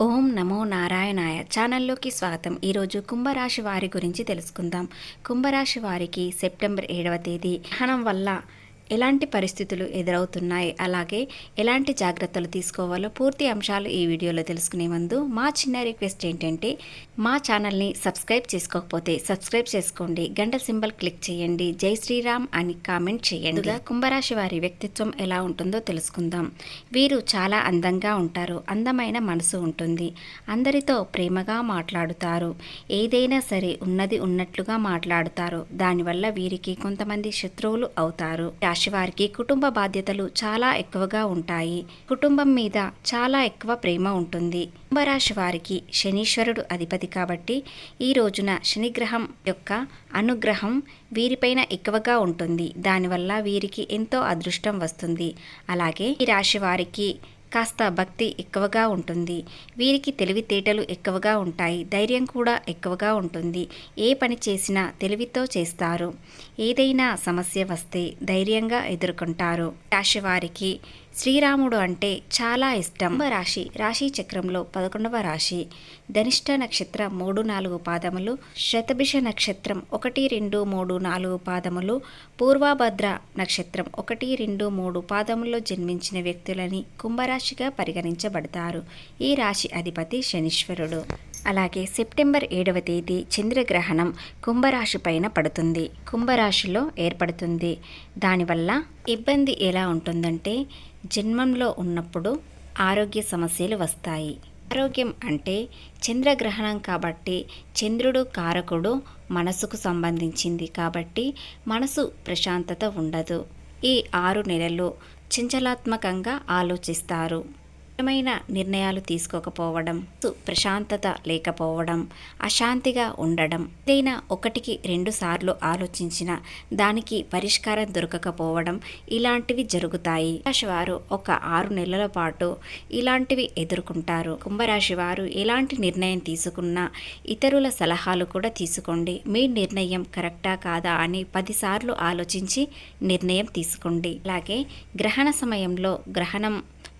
ఓం నమో నారాయణాయ ఛానల్లోకి స్వాగతం. ఈరోజు కుంభరాశి వారి గురించి తెలుసుకుందాం. కుంభరాశి వారికి సెప్టెంబర్ ఏడవ తేదీ. గ్రహణం వల్ల ఎలాంటి పరిస్థితులు ఎదురవుతున్నాయి? అలాగే ఎలాంటి జాగ్రత్తలు తీసుకోవాలో పూర్తి అంశాలు ఈ వీడియోలో తెలుసుకునే ముందు మా చిన్న రిక్వెస్ట్ ఏంటంటే మా ఛానల్ని సబ్స్క్రైబ్ చేసుకోకపోతే సబ్స్క్రైబ్ చేసుకోండి. గంట సింబల్ క్లిక్ చేయండి. జై శ్రీరామ్ అని కామెంట్ చేయండి. కుంభరాశి వారి వ్యక్తిత్వం ఎలా ఉంటుందో తెలుసుకుందాం. వీరు చాలా అందంగా ఉంటారు. అందమైన మనసు ఉంటుంది. అందరితో ప్రేమగా మాట్లాడుతారు. ఏదైనా సరే ఉన్నది ఉన్నట్లుగా మాట్లాడుతారు. దానివల్ల వీరికి కొంతమంది శత్రువులు అవుతారు. రాశి వారికి కుటుంబ బాధ్యతలు చాలా ఎక్కువగా ఉంటాయి. కుటుంబం మీద చాలా ఎక్కువ ప్రేమ ఉంటుంది. కుంభరాశి వారికి శనీశ్వరుడు అధిపతి కాబట్టి ఈ రోజున శనిగ్రహం యొక్క అనుగ్రహం వీరిపైన ఎక్కువగా ఉంటుంది. దానివల్ల వీరికి ఎంతో అదృష్టం వస్తుంది. అలాగే ఈ రాశి వారికి కాస్త భక్తి ఎక్కువగా ఉంటుంది. వీరికి తెలివితేటలు ఎక్కువగా ఉంటాయి. ధైర్యం కూడా ఎక్కువగా ఉంటుంది. ఏ పని చేసినా తెలివితో చేస్తారు. ఏదైనా సమస్య వస్తే ధైర్యంగా ఎదుర్కొంటారు. రాశివారికి శ్రీరాముడు అంటే చాలా ఇష్టం. రాశి రాశి చక్రంలో పదకొండవ రాశి. ధనిష్ట నక్షత్రం మూడు నాలుగు పాదములు శతభిష నక్షత్రం ఒకటి రెండు మూడు నాలుగు పాదములు పూర్వభద్ర నక్షత్రం ఒకటి రెండు మూడు పాదముల్లో జన్మించిన వ్యక్తులని కుంభరాశిగా పరిగణించబడతారు. ఈ రాశి అధిపతి శనీశ్వరుడు. అలాగే సెప్టెంబర్ ఏడవ తేదీ చంద్రగ్రహణం కుంభరాశి పైన పడుతుంది. కుంభరాశిలో ఏర్పడుతుంది. దానివల్ల ఇబ్బంది ఎలా ఉంటుందంటే జన్మంలో ఉన్నప్పుడు ఆరోగ్య సమస్యలు వస్తాయి. ఆరోగ్యం అంటే చంద్రగ్రహణం కాబట్టి చంద్రుడు కారకుడు మనసుకు సంబంధించింది కాబట్టి మనసు ప్రశాంతత ఉండదు. ఈ ఆరు నెలలు చంచలాత్మకంగా ఆలోచిస్తారు. ముఖ్యమైన నిర్ణయాలు తీసుకోకపోవడం ప్రశాంతత లేకపోవడం అశాంతిగా ఉండడం ఏదైనా ఒకటికి రెండు సార్లు ఆలోచించిన దానికి పరిష్కారం దొరకకపోవడం ఇలాంటివి జరుగుతాయి. రాశి వారు ఒక ఆరు నెలల పాటు ఇలాంటివి ఎదుర్కొంటారు. కుంభరాశి వారు ఎలాంటి నిర్ణయం తీసుకున్నా ఇతరుల సలహాలు కూడా తీసుకోండి. మీ నిర్ణయం కరెక్టా కాదా అని పదిసార్లు ఆలోచించి నిర్ణయం తీసుకోండి. అలాగే గ్రహణ సమయంలో గ్రహణం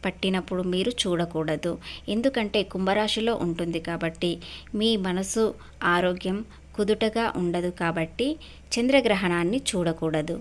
పట్టినప్పుడు మీరు చూడకూడదు. ఎందుకంటే కుంభరాశిలో ఉంటుంది కాబట్టి మీ మనసు ఆరోగ్యం కుదుటగా ఉండదు కాబట్టి చంద్రగ్రహణాన్ని చూడకూడదు.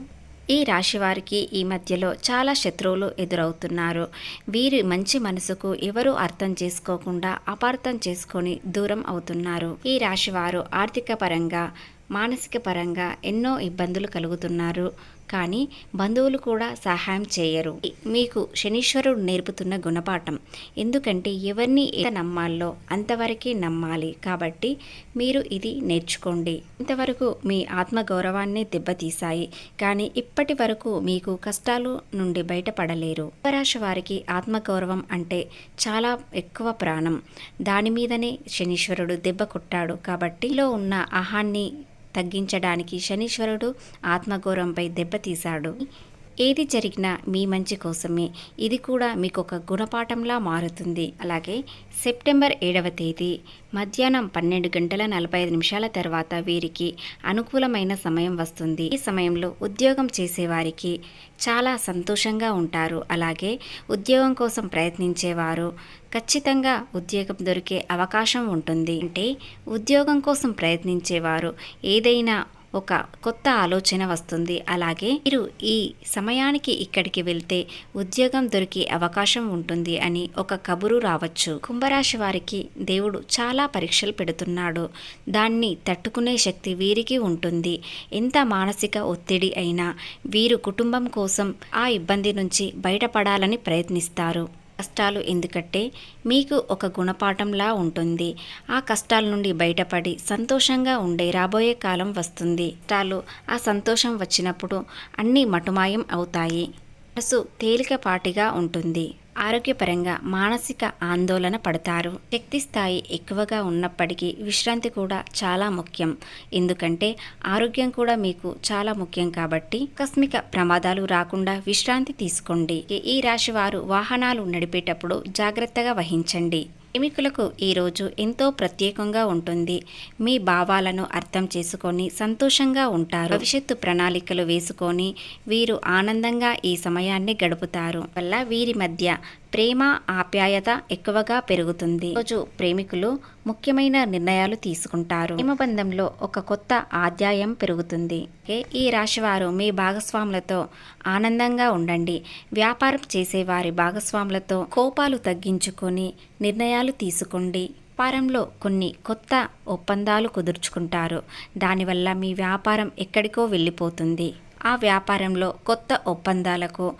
ఈ రాశి వారికి ఈ మధ్యలో చాలా శత్రువులు ఎదురవుతున్నారు. వీరి మంచి మనసుకు ఎవరు అర్థం చేసుకోకుండా అపార్థం చేసుకొని దూరం అవుతున్నారు. ఈ రాశివారు ఆర్థిక పరంగా మానసిక పరంగా ఎన్నో ఇబ్బందులు కలుగుతున్నారు. కానీ బంధువులు కూడా సహాయం చేయరు. మీకు శనీశ్వరుడు నేర్పుతున్న గుణపాఠం. ఎందుకంటే ఎవరిని ఎంత నమ్మాలో అంతవరకే నమ్మాలి. కాబట్టి మీరు ఇది నేర్చుకోండి. ఇంతవరకు మీ ఆత్మగౌరవాన్ని దెబ్బతీశాయి. కానీ ఇప్పటి వరకు మీకు కష్టాలు నుండి బయటపడలేరు. ఉపరాశి వారికి ఆత్మగౌరవం అంటే చాలా ఎక్కువ ప్రాణం. దాని మీదనే శనీశ్వరుడు దెబ్బ కొట్టాడు. కాబట్టిలో ఉన్న అహాన్ని తగ్గించడానికి శనీశ్వరుడు ఆత్మగౌరవంపై దెబ్బతీశాడు. ఏది జరిగినా మీ మంచి కోసమే. ఇది కూడా మీకు ఒక గుణపాఠంలా మారుతుంది. అలాగే సెప్టెంబర్ ఏడవ తేదీ మధ్యాహ్నం పన్నెండు గంటల నలభై ఐదు నిమిషాల తర్వాత వీరికి అనుకూలమైన సమయం వస్తుంది. ఈ సమయంలో ఉద్యోగం చేసేవారికి చాలా సంతోషంగా ఉంటారు. అలాగే ఉద్యోగం కోసం ప్రయత్నించేవారు ఖచ్చితంగా ఉద్యోగం దొరికే అవకాశం ఉంటుంది. అంటే ఉద్యోగం కోసం ప్రయత్నించేవారు ఏదైనా ఒక కొత్త ఆలోచన వస్తుంది. అలాగే మీరు ఈ సమయానికి ఇక్కడికి వెళ్తే ఉద్యోగం దొరికే అవకాశం ఉంటుంది అని ఒక కబురు రావచ్చు. కుంభరాశి వారికి దేవుడు చాలా పరీక్షలు పెడుతున్నాడు. దాన్ని తట్టుకునే శక్తి వీరికి ఉంటుంది. ఎంత మానసిక ఒత్తిడి అయినా వీరు కుటుంబం కోసం ఆ ఇబ్బంది నుంచి బయటపడాలని ప్రయత్నిస్తారు. కష్టాలు ఎందుకంటే మీకు ఒక గుణపాఠంలా ఉంటుంది. ఆ కష్టాల నుండి బయటపడి సంతోషంగా ఉండే రాబోయే కాలం వస్తుంది. కష్టాలు ఆ సంతోషం వచ్చినప్పుడు అన్నీ మటుమాయం అవుతాయి. మనసు తేలికపాటిగా ఉంటుంది. ఆరోగ్యపరంగా మానసిక ఆందోళన పడతారు. శక్తి స్థాయి ఎక్కువగా ఉన్నప్పటికీ విశ్రాంతి కూడా చాలా ముఖ్యం. ఎందుకంటే ఆరోగ్యం కూడా మీకు చాలా ముఖ్యం కాబట్టి ఆకస్మిక ప్రమాదాలు రాకుండా విశ్రాంతి తీసుకోండి. ఈ రాశి వారు వాహనాలు నడిపేటప్పుడు జాగ్రత్తగా వహించండి. ప్రేమికులకు ఈరోజు ఎంతో ప్రత్యేకంగా ఉంటుంది. మీ భావాలను అర్థం చేసుకొని సంతోషంగా ఉంటారు. భవిష్యత్తు ప్రణాళికలు వేసుకొని వీరు ఆనందంగా ఈ సమయాన్ని గడుపుతారు. వల్ల వీరి మధ్య ప్రేమ ఆప్యాయత ఎక్కువగా పెరుగుతుంది. రోజు ప్రేమికులు ముఖ్యమైన నిర్ణయాలు తీసుకుంటారు. హిమబంధంలో బంధంలో ఒక కొత్త ఆధ్యాయం పెరుగుతుంది. ఏ ఈ రాశివారు మీ భాగస్వాములతో ఆనందంగా ఉండండి. వ్యాపారం చేసే వారి భాగస్వాములతో కోపాలు తగ్గించుకొని నిర్ణయాలు తీసుకోండి. వ్యాపారంలో కొన్ని కొత్త ఒప్పందాలు కుదుర్చుకుంటారు. దానివల్ల మీ వ్యాపారం ఎక్కడికో వెళ్ళిపోతుంది. ఆ వ్యాపారంలో కొత్త ఒప్పందాలకు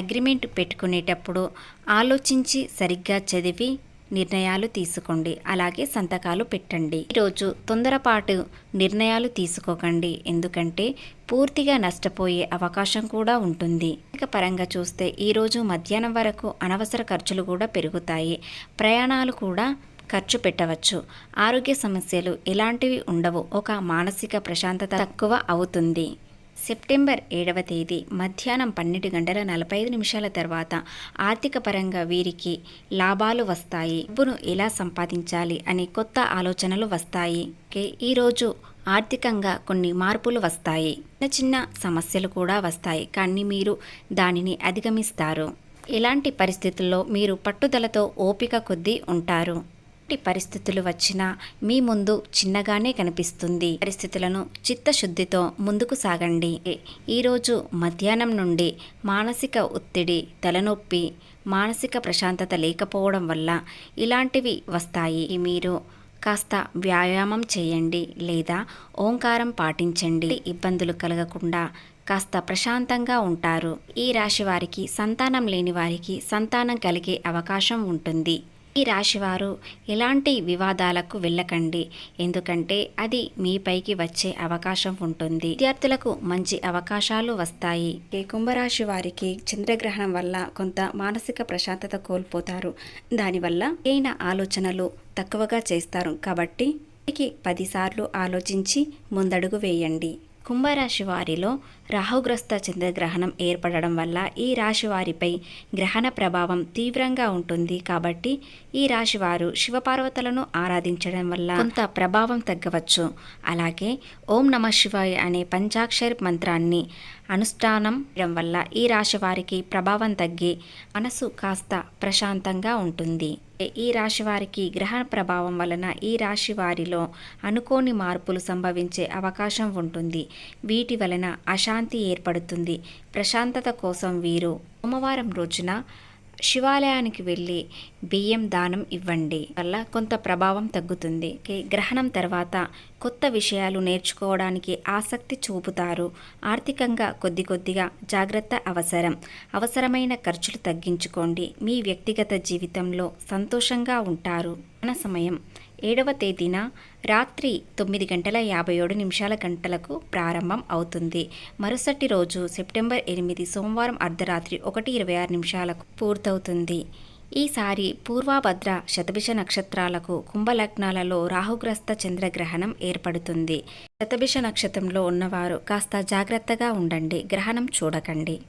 అగ్రిమెంట్ పెట్టుకునేటప్పుడు ఆలోచించి సరిగ్గా చదివి నిర్ణయాలు తీసుకోండి. అలాగే సంతకాలు పెట్టండి. ఈరోజు తొందరపాటు నిర్ణయాలు తీసుకోకండి. ఎందుకంటే పూర్తిగా నష్టపోయే అవకాశం కూడా ఉంటుంది. ఆర్థిక పరంగా చూస్తే ఈరోజు మధ్యాహ్నం వరకు అనవసర ఖర్చులు కూడా పెరుగుతాయి. ప్రయాణాలు కూడా ఖర్చు పెట్టవచ్చు. ఆరోగ్య సమస్యలు ఎలాంటివి ఉండవు. ఒక మానసిక ప్రశాంతత తక్కువ అవుతుంది. సెప్టెంబర్ ఏడవ తేదీ మధ్యాహ్నం పన్నెండు గంటల నలభై ఐదు నిమిషాల తర్వాత ఆర్థిక పరంగా వీరికి లాభాలు వస్తాయి. డబ్బును ఎలా సంపాదించాలి అనే కొత్త ఆలోచనలు వస్తాయి. ఈరోజు ఆర్థికంగా కొన్ని మార్పులు వస్తాయి. చిన్న చిన్న సమస్యలు కూడా వస్తాయి. కానీ మీరు దానిని అధిగమిస్తారు. ఇలాంటి పరిస్థితుల్లో మీరు పట్టుదలతో ఓపిక కొద్దీ ఉంటారు? ఎట్టి పరిస్థితులు వచ్చినా మీ ముందు చిన్నగానే కనిపిస్తుంది. పరిస్థితులను చిత్తశుద్ధితో ముందుకు సాగండి. ఈరోజు మధ్యాహ్నం నుండి మానసిక ఒత్తిడి తలనొప్పి మానసిక ప్రశాంతత లేకపోవడం వల్ల ఇలాంటివి వస్తాయి. మీరు కాస్త వ్యాయామం చేయండి లేదా ఓంకారం పాటించండి. ఇబ్బందులు కలగకుండా కాస్త ప్రశాంతంగా ఉంటారు. ఈ రాశి వారికి సంతానం లేని వారికి సంతానం కలిగే అవకాశం ఉంటుంది. ఈ రాశివారు ఎలాంటి వివాదాలకు వెళ్ళకండి. ఎందుకంటే అది మీపైకి వచ్చే అవకాశం ఉంటుంది. విద్యార్థులకు మంచి అవకాశాలు వస్తాయి. ఈ కుంభరాశి వారికి చంద్రగ్రహణం వల్ల కొంత మానసిక ప్రశాంతత కోల్పోతారు. దానివల్ల అయిన ఆలోచనలు తక్కువగా చేస్తారు కాబట్టి పదిసార్లు ఆలోచించి ముందడుగు వేయండి. కుంభరాశి వారిలో రాహుగ్రస్త చంద్రగ్రహణం ఏర్పడడం వల్ల ఈ రాశి వారిపై గ్రహణ ప్రభావం తీవ్రంగా ఉంటుంది. కాబట్టి ఈ రాశి వారు శివపార్వతులను ఆరాధించడం వల్ల కొంత ప్రభావం తగ్గవచ్చు. అలాగే ఓం నమ శివాయ అనే పంచాక్షరి మంత్రాన్ని అనుష్ఠానం వల్ల ఈ రాశి వారికి ప్రభావం తగ్గి మనసు కాస్త ప్రశాంతంగా ఉంటుంది. ఈ రాశి వారికి గ్రహణ ప్రభావం వలన ఈ రాశి వారిలో అనుకోని మార్పులు సంభవించే అవకాశం ఉంటుంది. వీటి వలన అశాంతి ఏర్పడుతుంది. ప్రశాంతత కోసం వీరు సోమవారం రోజున శివాలయానికి వెళ్ళి బియ్యం దానం ఇవ్వండి. వల్ల కొంత ప్రభావం తగ్గుతుంది. గ్రహణం తర్వాత కొత్త విషయాలు నేర్చుకోవడానికి ఆసక్తి చూపుతారు. ఆర్థికంగా కొద్ది కొద్దిగా జాగ్రత్త అవసరం. అవసరమైన ఖర్చులు తగ్గించుకోండి. మీ వ్యక్తిగత జీవితంలో సంతోషంగా ఉంటారు. సమయం. ఏడవ తేదీన రాత్రి తొమ్మిది గంటల యాభై ఏడు నిమిషాల గంటలకు ప్రారంభం అవుతుంది. మరుసటి రోజు సెప్టెంబర్ ఎనిమిది సోమవారం అర్ధరాత్రి ఒకటి ఇరవై ఆరు నిమిషాలకు పూర్తవుతుంది. ఈసారి పూర్వాభద్ర శతభిష నక్షత్రాలకు కుంభలగ్నాలలో రాహుగ్రస్త చంద్రగ్రహణం ఏర్పడుతుంది. శతభిష నక్షత్రంలో ఉన్నవారు కాస్త జాగ్రత్తగా ఉండండి. గ్రహణం చూడకండి.